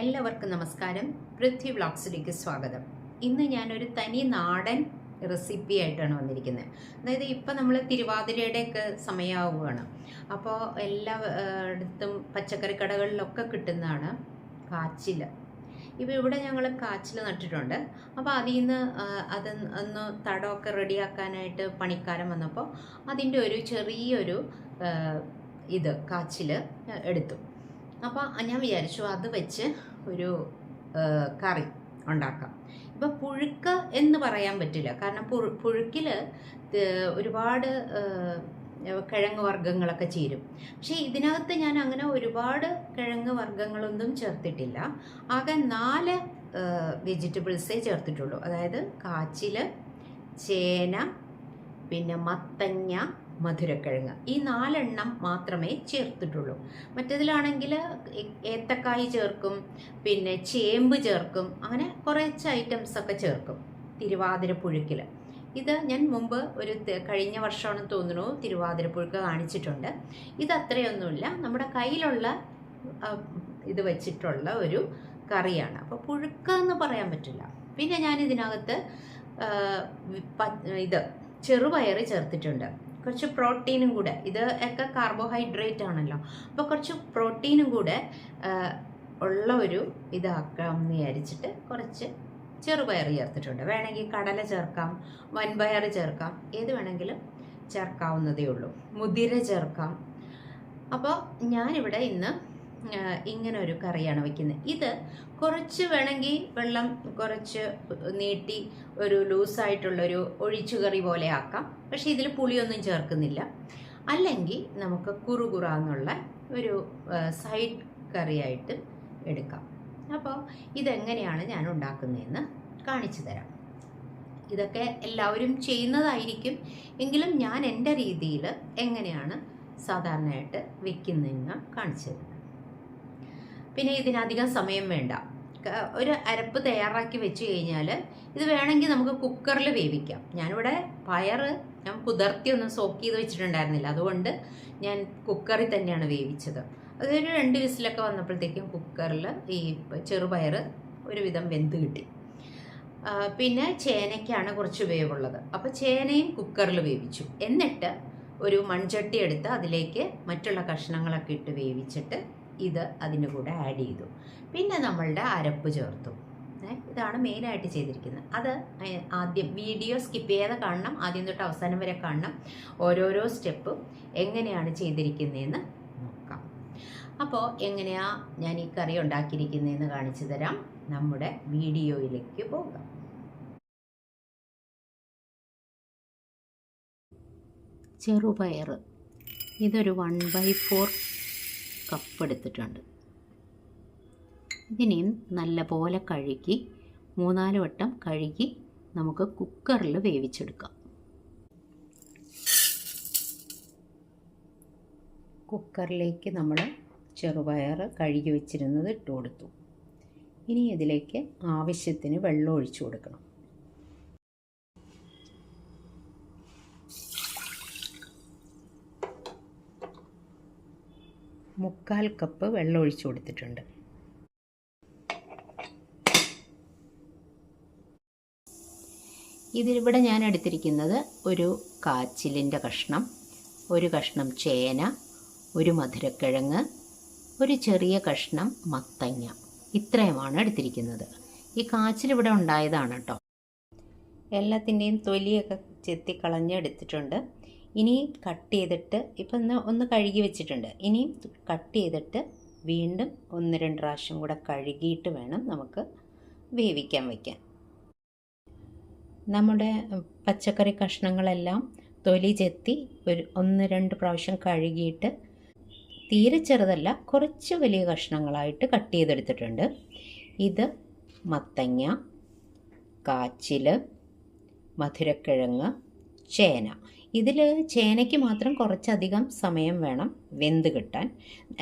എല്ലാവർക്കും നമസ്കാരം. പൃഥ്വി വ്ളോഗ്സിലേക്ക് സ്വാഗതം. ഇന്ന് ഞാനൊരു തനി നാടൻ റെസിപ്പി ആയിട്ടാണ് വന്നിരിക്കുന്നത്. അതായത് ഇപ്പം നമ്മൾ തിരുവാതിരയുടെയൊക്കെ സമയമാവുകയാണ് അപ്പോൾ എല്ലാ ഇടത്തും പച്ചക്കറി കടകളിലൊക്കെ കിട്ടുന്നതാണ് കാച്ചിൽ ഇപ്പോൾ ഇവിടെ ഞങ്ങൾ കാച്ചിൽ നട്ടിട്ടുണ്ട്. അപ്പോൾ അതിൽ നിന്ന് അത് ഒന്ന് തടമൊക്കെ റെഡിയാക്കാനായിട്ട് പണിക്കാരൻ വന്നപ്പോൾ അതിന്റെ ഒരു ചെറിയൊരു ഇത് കാച്ചിൽ എടുത്തു. അപ്പോൾ ഞാൻ വിചാരിച്ചു അത് വെച്ച് ഒരു കറി ഉണ്ടാക്കാം. ഇപ്പം പുഴുക്ക് എന്ന് പറയാൻ പറ്റില്ല. കാരണം പുഴു പുഴുക്കിൽ ഒരുപാട് കിഴങ്ങ് വർഗങ്ങളൊക്കെ ചേരും. പക്ഷേ ഇതിനകത്ത് ഞാൻ അങ്ങനെ ഒരുപാട് കിഴങ്ങ് വർഗങ്ങളൊന്നും ചേർത്തിട്ടില്ല. ആകെ നാല് വെജിറ്റബിൾസേ ചേർത്തിട്ടുള്ളൂ. അതായത് കാച്ചിൽ ചേന പിന്നെ മത്തങ്ങ മധുരക്കിഴങ്ങ്. ഈ നാലെണ്ണം മാത്രമേ ചേർത്തിട്ടുള്ളൂ. മറ്റേതിലാണെങ്കിൽ ഏത്തക്കായ് ചേർക്കും പിന്നെ ചേമ്പ് ചേർക്കും അങ്ങനെ കുറച്ച് ഐറ്റംസ് ഒക്കെ ചേർക്കും. തിരുവാതിര പുഴുക്കിൽ ഇത് ഞാൻ മുമ്പ് ഒരു കഴിഞ്ഞ വർഷമാണെന്ന് തോന്നുന്നു തിരുവാതിര പുഴുക്ക് കാണിച്ചിട്ടുണ്ട്. ഇത് അത്രയൊന്നുമില്ല. നമ്മുടെ കയ്യിലുള്ള ഇത് വെച്ചിട്ടുള്ള ഒരു കറിയാണ്. അപ്പോൾ പുഴുക്ക് എന്ന് പറയാൻ പറ്റില്ല. പിന്നെ ഞാൻ ഇതിനകത്ത് ഇത് ചെറുപയർ ചേർത്തിട്ടുണ്ട്. കുറച്ച് പ്രോട്ടീനും കൂടെ. ഇത് ഒക്കെ കാർബോഹൈഡ്രേറ്റ് ആണല്ലോ. അപ്പോൾ കുറച്ച് പ്രോട്ടീനും കൂടെ ഉള്ള ഒരു ഇതാക്കാം എന്ന് വിചാരിച്ചിട്ട് കുറച്ച് ചെറുപയർ ചേർത്തിട്ടുണ്ട്. വേണമെങ്കിൽ കടല ചേർക്കാം വൻപയർ ചേർക്കാം ഏത് വേണമെങ്കിലും ചേർക്കാവുന്നതേ ഉള്ളൂ. മുതിര ചേർക്കാം. അപ്പോൾ ഞാനിവിടെ ഇന്ന് ഇങ്ങനെ ഒരു കറിയാണ് വയ്ക്കുന്നത് ഇത് കുറച്ച് വേണമെങ്കിൽ വെള്ളം കുറച്ച് നീട്ടി ഒരു ലൂസായിട്ടുള്ളൊരു ഒഴിച്ചു കറി പോലെ ആക്കാം. പക്ഷേ ഇതിൽ പുളിയൊന്നും ചേർക്കുന്നില്ല. അല്ലെങ്കിൽ നമുക്ക് കുറുകുറ എന്നുള്ള ഒരു സൈഡ് കറിയായിട്ട് എടുക്കാം. അപ്പോൾ ഇതെങ്ങനെയാണ് ഞാൻ ഉണ്ടാക്കുന്നതെന്ന് കാണിച്ചു തരാം. ഇതൊക്കെ എല്ലാവരും ചെയ്യുന്നതായിരിക്കും. എങ്കിലും ഞാൻ എന്റെ രീതിയിൽ എങ്ങനെയാണ് സാധാരണയായിട്ട് വെക്കുന്നതെന്ന് കാണിച്ചു തരുന്നത് പിന്നെ ഇതിനധികം സമയം വേണ്ട. ഒരു അരപ്പ് തയ്യാറാക്കി വെച്ച് കഴിഞ്ഞാൽ ഇത് വേണമെങ്കിൽ നമുക്ക് കുക്കറിൽ വേവിക്കാം. ഞാനിവിടെ പയർ ഞാൻ കുതിർത്തി ഒന്ന് സോക്ക് ചെയ്ത് വെച്ചിട്ടുണ്ടായിരുന്നില്ല. അതുകൊണ്ട് ഞാൻ കുക്കറിൽ തന്നെയാണ് വേവിച്ചത്. അതൊരു രണ്ട് വിസിലൊക്കെ വന്നപ്പോഴത്തേക്കും കുക്കറിൽ ഈ ചെറുപയർ ഒരുവിധം വെന്ത് കിട്ടി. പിന്നെ ചേനയ്ക്കാണ് കുറച്ച് വേവുള്ളത്. അപ്പോൾ ചേനയും കുക്കറിൽ വേവിച്ചു. എന്നിട്ട് ഒരു മൺചട്ടി എടുത്ത് അതിലേക്ക് മറ്റുള്ള കഷ്ണങ്ങളൊക്കെ ഇട്ട് വേവിച്ചിട്ട് ഇത് അതിന്റെ കൂടെ ആഡ് ചെയ്തു. പിന്നെ നമ്മളുടെ അരപ്പ് ചേർത്തു. ഇതാണ് മെയിനായിട്ട് ചെയ്തിരിക്കുന്നത്. അത് ആദ്യം വീഡിയോ സ്കിപ്പ് ചെയ്യാതെ കാണണം. ആദ്യം തൊട്ട് അവസാനം വരെ കാണണം. ഓരോരോ സ്റ്റെപ്പും എങ്ങനെയാണ് ചെയ്തിരിക്കുന്നതെന്ന് നോക്കാം. അപ്പോൾ എങ്ങനെയാ ഞാൻ ഈ കറി ഉണ്ടാക്കിയിരിക്കുന്നതെന്ന് കാണിച്ചു തരാം. നമ്മുടെ വീഡിയോയിലേക്ക് പോകാം. ചെറുപയർ ഇതൊരു വൺ ബൈ ഫോർ കപ്പ് എടുത്തിട്ടുണ്ട് ഇതിനെയും നല്ലപോലെ കഴുകി മൂന്നാൽ വട്ടം കഴുകി നമുക്ക് കുക്കറിൽ വേവിച്ചെടുക്കാം. കുക്കറിലേക്ക് നമ്മൾ ചെറുപയർ കഴുകി വെച്ചിരുന്നത് ഇട്ട് കൊടുത്തു ഇനി ഇതിലേക്ക് ആവശ്യത്തിന് വെള്ളം ഒഴിച്ചു കൊടുക്കണം. മുക്കാൽ കപ്പ് വെള്ളം ഒഴിച്ചു കൊടുത്തിട്ടുണ്ട്. ഇതിലിവിടെ ഞാൻ എടുത്തിരിക്കുന്നത് ഒരു കാച്ചിലിന്റെ കഷ്ണം ഒരു കഷ്ണം ചേന ഒരു മധുരക്കിഴങ്ങ് ഒരു ചെറിയ കഷ്ണം മത്തങ്ങ. ഇത്രയുമാണ് എടുത്തിരിക്കുന്നത്. ഈ കാച്ചിലിവിടെ ഉണ്ടായതാണ് കേട്ടോ. എല്ലാത്തിന്റെയും തൊലിയൊക്കെ ചെത്തി കളഞ്ഞെടുത്തിട്ടുണ്ട്. ഇനി കട്ട് ചെയ്തിട്ട് ഇപ്പം ഒന്ന് ഒന്ന് കഴുകി വെച്ചിട്ടുണ്ട്. ഇനിയും കട്ട് ചെയ്തിട്ട് വീണ്ടും ഒന്ന് രണ്ട് പ്രാവശ്യം കൂടെ കഴുകിയിട്ട് വേണം നമുക്ക് വേവിക്കാൻ വയ്ക്കാൻ നമ്മുടെ പച്ചക്കറി കഷ്ണങ്ങളെല്ലാം തൊലി ചെത്തി ഒരു ഒന്ന് രണ്ട് പ്രാവശ്യം കഴുകിയിട്ട് തീരെ ചെറുതല്ല കുറച്ച് വലിയ കഷ്ണങ്ങളായിട്ട് കട്ട് ചെയ്തെടുത്തിട്ടുണ്ട്. ഇത് മത്തങ്ങ കാച്ചിൽ മധുരക്കിഴങ്ങ് ചേന. ഇതിൽ ചേനയ്ക്ക് മാത്രം കുറച്ചധികം സമയം വേണം വെന്ത് കിട്ടാൻ.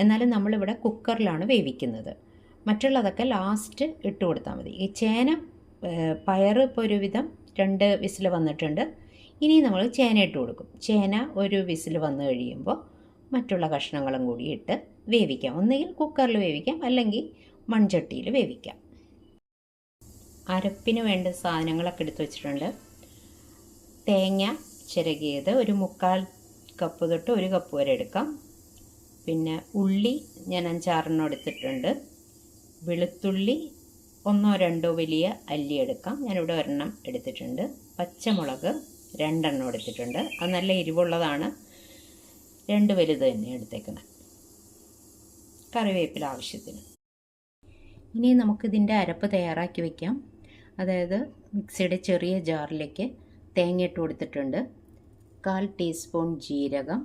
എന്നാലും നമ്മളിവിടെ കുക്കറിലാണ് വേവിക്കുന്നത്. മറ്റുള്ളതൊക്കെ ലാസ്റ്റ് ഇട്ട് കൊടുത്താൽ മതി. ഈ ചേന പയർ ഇപ്പോൾ ഒരുവിധം രണ്ട് വിസിൽ വന്നിട്ടുണ്ട്. ഇനി നമ്മൾ ചേന ഇട്ട് കൊടുക്കും. ചേന ഒരു വിസിൽ വന്നു കഴിയുമ്പോൾ മറ്റുള്ള കഷ്ണങ്ങളും കൂടി ഇട്ട് വേവിക്കാം. ഒന്നുകിൽ കുക്കറിൽ വേവിക്കാം അല്ലെങ്കിൽ മൺചട്ടിയിൽ വേവിക്കാം. അരപ്പിന് വേണ്ട സാധനങ്ങളൊക്കെ എടുത്തു വെച്ചിട്ടുണ്ട്. തേങ്ങ ചിരകിയത് ഒരു മുക്കാൽ കപ്പ് തൊട്ട് ഒരു കപ്പ് വരെ എടുക്കാം. പിന്നെ ഉള്ളി ഞാൻ അഞ്ചാറെണ്ണം എടുത്തിട്ടുണ്ട്. വെളുത്തുള്ളി ഒന്നോ രണ്ടോ വലിയ അല്ലി എടുക്കാം. ഞാനിവിടെ ഒരെണ്ണം എടുത്തിട്ടുണ്ട്. പച്ചമുളക് രണ്ടെണ്ണം എടുത്തിട്ടുണ്ട്. അത് നല്ല എരിവുള്ളതാണ്. രണ്ട് വലുത് തന്നെ എടുത്തേക്കുന്നത് കറിവേപ്പില ആവശ്യത്തിന്. ഇനി നമുക്കിതിന്റെ അരപ്പ് തയ്യാറാക്കി വയ്ക്കാം അതായത് മിക്സിയുടെ ചെറിയ ജാറിലേക്ക് തേങ്ങ ഇട്ട് കൊടുത്തിട്ടുണ്ട്. കാൽ ടീസ്പൂൺ ജീരകം.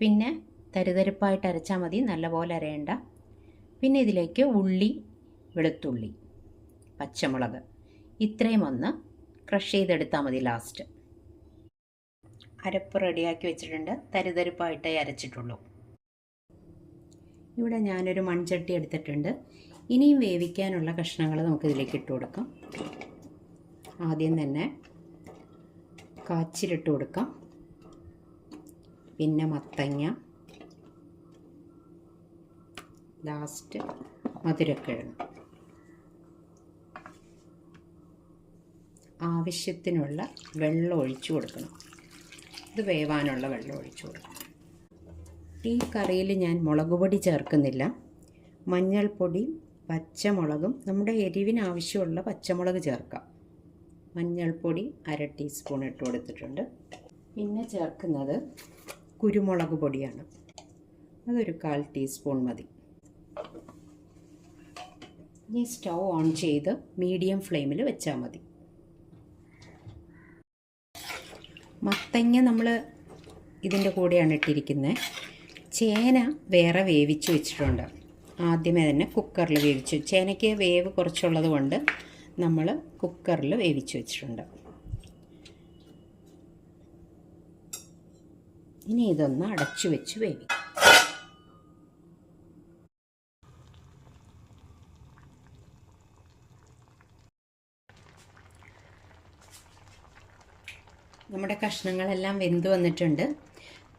പിന്നെ തരിതരിപ്പായിട്ട് അരച്ചാൽ മതി നല്ലപോലെ അരയേണ്ട. പിന്നെ ഇതിലേക്ക് ഉള്ളി വെളുത്തുള്ളി പച്ചമുളക്. ഇത്രയും ഒന്ന് ക്രഷ് ചെയ്തെടുത്താൽ മതി ലാസ്റ്റ്. അരപ്പ് റെഡിയാക്കി വെച്ചിട്ടുണ്ട്. തരിതരിപ്പായിട്ടേ അരച്ചിട്ടുള്ളൂ. ഇവിടെ ഞാനൊരു മൺചട്ടി എടുത്തിട്ടുണ്ട്. ഇനിയും വേവിക്കാനുള്ള കഷ്ണങ്ങൾ നമുക്കിതിലേക്ക് ഇട്ട് കൊടുക്കാം. ആദ്യം തന്നെ കാച്ചിലിട്ട് കൊടുക്കാം. പിന്നെ മത്തങ്ങ. ലാസ്റ്റ് മധുരക്കിഴങ്ങ്. ആവശ്യത്തിനുള്ള വെള്ളം ഒഴിച്ചു കൊടുക്കണം. ഇത് വേവാനുള്ള വെള്ളം ഒഴിച്ചു കൊടുക്കണം. ഈ കറിയിൽ ഞാൻ മുളക് പൊടി ചേർക്കുന്നില്ല. മഞ്ഞൾപ്പൊടി പച്ചമുളകും നമ്മുടെ എരിവിന് ആവശ്യമുള്ള പച്ചമുളക് ചേർക്കാം. മഞ്ഞൾപ്പൊടി അര ടീസ്പൂൺ ഇട്ട് കൊടുത്തിട്ടുണ്ട്. പിന്നെ ചേർക്കുന്നത് കുരുമുളക് പൊടിയാണ്. അതൊരു കാൽ ടീസ്പൂൺ മതി. ഇനി സ്റ്റൗ ഓൺ ചെയ്ത് മീഡിയം ഫ്ലെയിമിൽ വെച്ചാൽ മതി. മത്തങ്ങ നമ്മൾ ഇതിന്റെ കൂടെയാണ് ഇട്ടിരിക്കുന്നത് ചേന വേറെ വേവിച്ച് വെച്ചിട്ടുണ്ട്. ആദ്യമേ തന്നെ കുക്കറിൽ വേവിച്ചു. ചേനയ്ക്ക് വേവ് കുറച്ചുള്ളത് കൊണ്ട് നമ്മൾ കുക്കറിൽ വേവിച്ച് വെച്ചിട്ടുണ്ട്. ഇനി ഇതൊന്ന് അടച്ചു വെച്ച് വേവിക്കും. നമ്മുടെ കഷ്ണങ്ങളെല്ലാം വെന്ത് വന്നിട്ടുണ്ട്.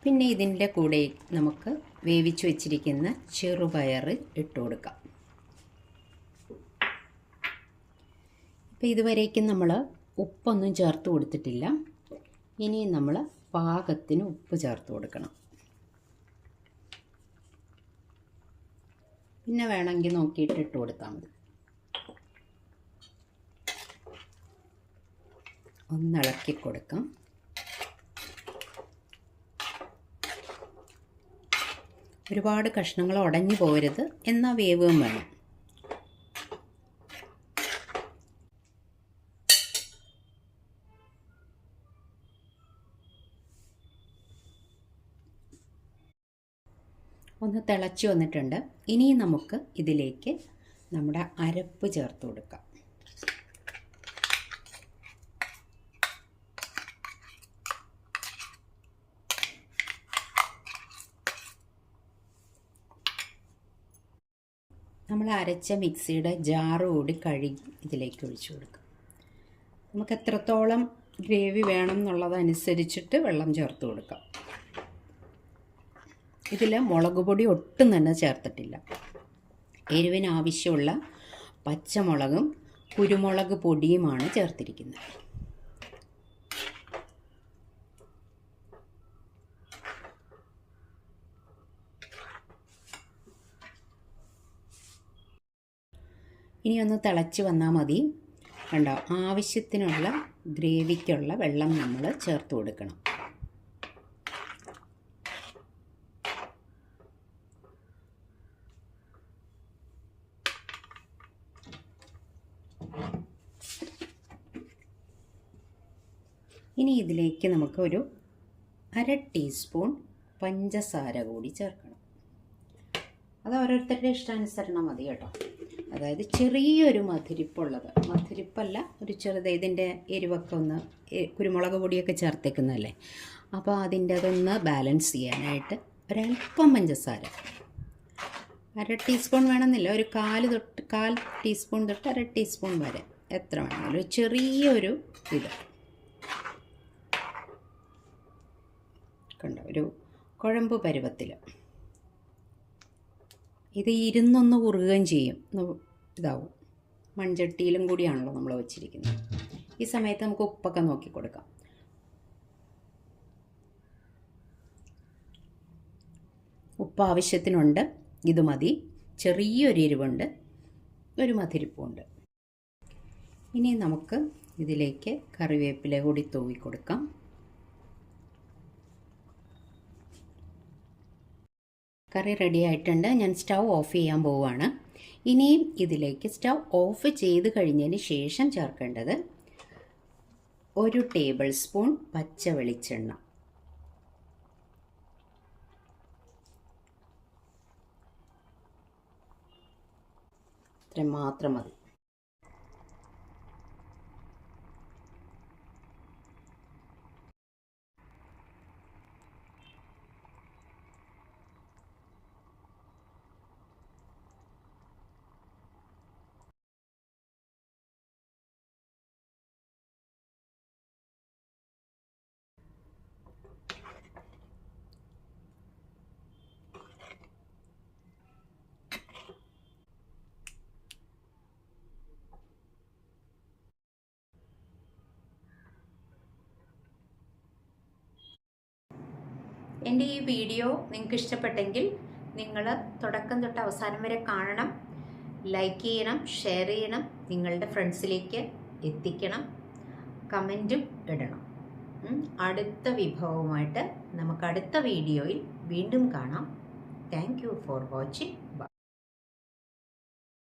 പിന്നെ ഇതിന്റെ കൂടെ നമുക്ക് വേവിച്ച് വെച്ചിരിക്കുന്ന ചെറുപയർ ഇട്ട് കൊടുക്കാം. അപ്പോൾ ഇതുവരേക്കും നമ്മൾ ഉപ്പൊന്നും ചേർത്ത് കൊടുത്തിട്ടില്ല. ഇനി നമ്മൾ പാകത്തിന് ഉപ്പ് ചേർത്ത് കൊടുക്കണം. പിന്നെ വേണമെങ്കിൽ നോക്കിയിട്ട് ഇട്ട് കൊടുത്താൽ മതി. ഒന്നിളക്കി കൊടുക്കാം. ഒരുപാട് കഷ്ണങ്ങൾ ഉടഞ്ഞു പോകരുത് എന്നാൽ വേവും വേണം. ഒന്ന് തിളച്ചു വന്നിട്ടുണ്ട്. ഇനി നമുക്ക് ഇതിലേക്ക് നമ്മുടെ അരപ്പ് ചേർത്ത് കൊടുക്കാം. നമ്മൾ അരച്ച മിക്സിയുടെ ജാറ് കൂടി കഴുകി ഇതിലേക്ക് ഒഴിച്ചു കൊടുക്കാം. നമുക്ക് എത്രത്തോളം ഗ്രേവി വേണം എന്നുള്ളതനുസരിച്ചിട്ട് വെള്ളം ചേർത്ത് കൊടുക്കാം. ഇതിൽ മുളക് പൊടി ഒട്ടും തന്നെ ചേർത്തിട്ടില്ല. എരിവിന് ആവശ്യമുള്ള പച്ചമുളകും കുരുമുളക് പൊടിയുമാണ് ചേർത്തിരിക്കുന്നത്. ഇനി ഒന്ന് തിളച്ച് വന്നാൽ മതി. കണ്ടോ? ആവശ്യത്തിനുള്ള ഗ്രേവിക്കുള്ള വെള്ളം നമ്മൾ ചേർത്ത് കൊടുക്കണം. ഇനി ഇതിലേക്ക് നമുക്ക് ഒരു അര ടീസ്പൂൺ പഞ്ചസാര കൂടി ചേർക്കണം. അത് ഓരോരുത്തരുടെ ഇഷ്ടാനുസരണം മതി കേട്ടോ. അതായത് ചെറിയൊരു മധുരിപ്പുള്ളത്. മധുരിപ്പല്ല ഒരു ചെറുത് ഇതിന്റെ എരിവൊക്കെ ഒന്ന് കുരുമുളക് പൊടിയൊക്കെ ചേർത്തേക്കുന്നതല്ലേ? അപ്പോൾ അതിന്റെ അതൊന്ന് ബാലൻസ് ചെയ്യാനായിട്ട് ഒരല്പം പഞ്ചസാര. അര ടീസ്പൂൺ വേണമെന്നില്ല ഒരു കാൽ തൊട്ട് കാൽ ടീസ്പൂൺ തൊട്ട് അര ടീസ്പൂൺ വരെ. എത്ര വേണമെങ്കിലും ചെറിയൊരു ഇത്. കണ്ടോ ഒരു കുഴമ്പ് പരുവത്തിൽ. ഇത് ഇരുന്നൊന്ന് കുറുകുകയും ചെയ്യും. ഇതാവും. മൺചട്ടിയിലും കൂടിയാണല്ലോ നമ്മൾ വെച്ചിരിക്കുന്നത്. ഈ സമയത്ത് നമുക്ക് ഉപ്പൊക്കെ നോക്കി കൊടുക്കാം. ഉപ്പ് ആവശ്യത്തിനുണ്ട്. ഇത് മതി. ചെറിയൊരു എരിവുണ്ട്. ഒരു മധുരിപ്പുണ്ട്. ഇനി നമുക്ക് ഇതിലേക്ക് കറിവേപ്പില കൂടി തൂവി കൊടുക്കാം. കറി റെഡി ആയിട്ടുണ്ട്. ഞാൻ സ്റ്റൗ ഓഫ് ചെയ്യാൻ പോവുകയാണ് ഇനിയും ഇതിലേക്ക് സ്റ്റൗ ഓഫ് ചെയ്ത് കഴിഞ്ഞതിന് ശേഷം ചേർക്കേണ്ടത് ഒരു ടേബിൾ സ്പൂൺ പച്ച വെളിച്ചെണ്ണ. ഇത്രയും മാത്രം മതി. എന്റെ ഈ വീഡിയോ നിങ്ങൾക്ക് ഇഷ്ടപ്പെട്ടെങ്കിൽ നിങ്ങൾ തുടക്കം തൊട്ട് അവസാനം വരെ കാണണം ലൈക്ക് ചെയ്യണം ഷെയർ ചെയ്യണം നിങ്ങളുടെ ഫ്രണ്ട്സിലേക്ക് എത്തിക്കണം കമന്റും ഇടണം. അടുത്ത വിഭവമായിട്ട് നമുക്ക് അടുത്ത വീഡിയോയിൽ വീണ്ടും കാണാം. Thank for watching